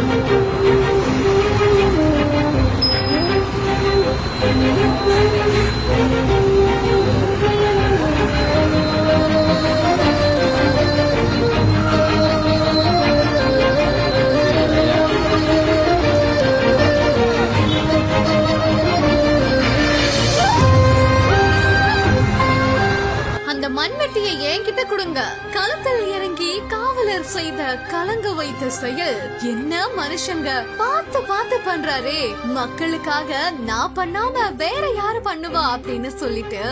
Thank you. கத்தியை என்கிட்ட கொடுங்க. களத்தில் இறங்கி காவலர் செய்த கலங்க வைத்த செயல். என்ன மனுஷங்க? பார்த்து பார்த்து பண்றாரே. மக்களுக்காக நான் பண்ணாம வேற யாரு பண்ணுவா அப்படின்னு சொல்லிட்டு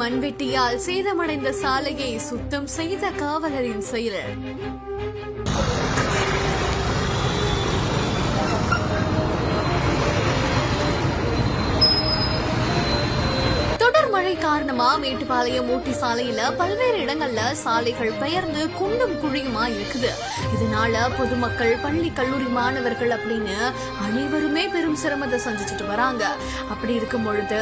மண்வெட்டியால் சேதமடைந்த சாலையை சுத்தம் செய்த காவலரின் செயல். காரணமா மேட்டுப்பாளையம் ஊட்டி சாலையில பல்வேறு இடங்கள்ல சாலைகள் பெயர்ந்து குண்டும் குழியுமா இருக்குது. இதனால பொதுமக்கள் பள்ளி கல்லூரி மாணவர்கள் அப்படின்னு அனைவருமே பெரும் சிரமத்தை சந்திச்சுட்டு வராங்க. அப்படி இருக்கும் பொழுது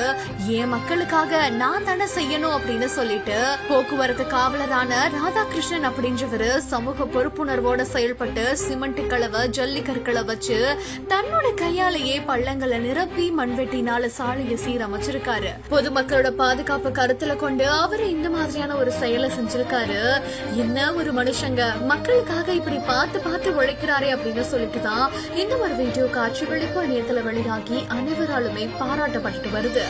என் மக்களுக்காக நான் தானே செய்யணும் அப்படின்னு சொல்லிட்டு போக்குவரத்து காவலரான ராதாகிருஷ்ணன் அப்படின்றவரு சமூக பொறுப்புணர்வோட செயல்பட்டு சிமெண்ட் கலவை ஜல்லிக்கற்களை வச்சு தன்னோட கையாலேயே பள்ளங்களை நிரப்பி மண்வெட்டினால சாலையை சீரமைச்சிருக்காரு. பொதுமக்களோட பாதுகாப்பு பாதுகாப்பு கருத்துல கொண்டு அவரு இந்த மாதிரியான ஒரு செயலை செஞ்சிருக்காரு. என்ன ஒரு மனுஷங்க? மக்களுக்காக இப்படி பார்த்து பார்த்து உழைக்கிறாரே அப்படின்னு சொல்லிட்டு தான் இந்த ஒரு வீடியோ காட்சிகள் இப்போ இணையத்துல வெளியாகி அனைவராலுமே பாராட்டப்பட்டு வருது.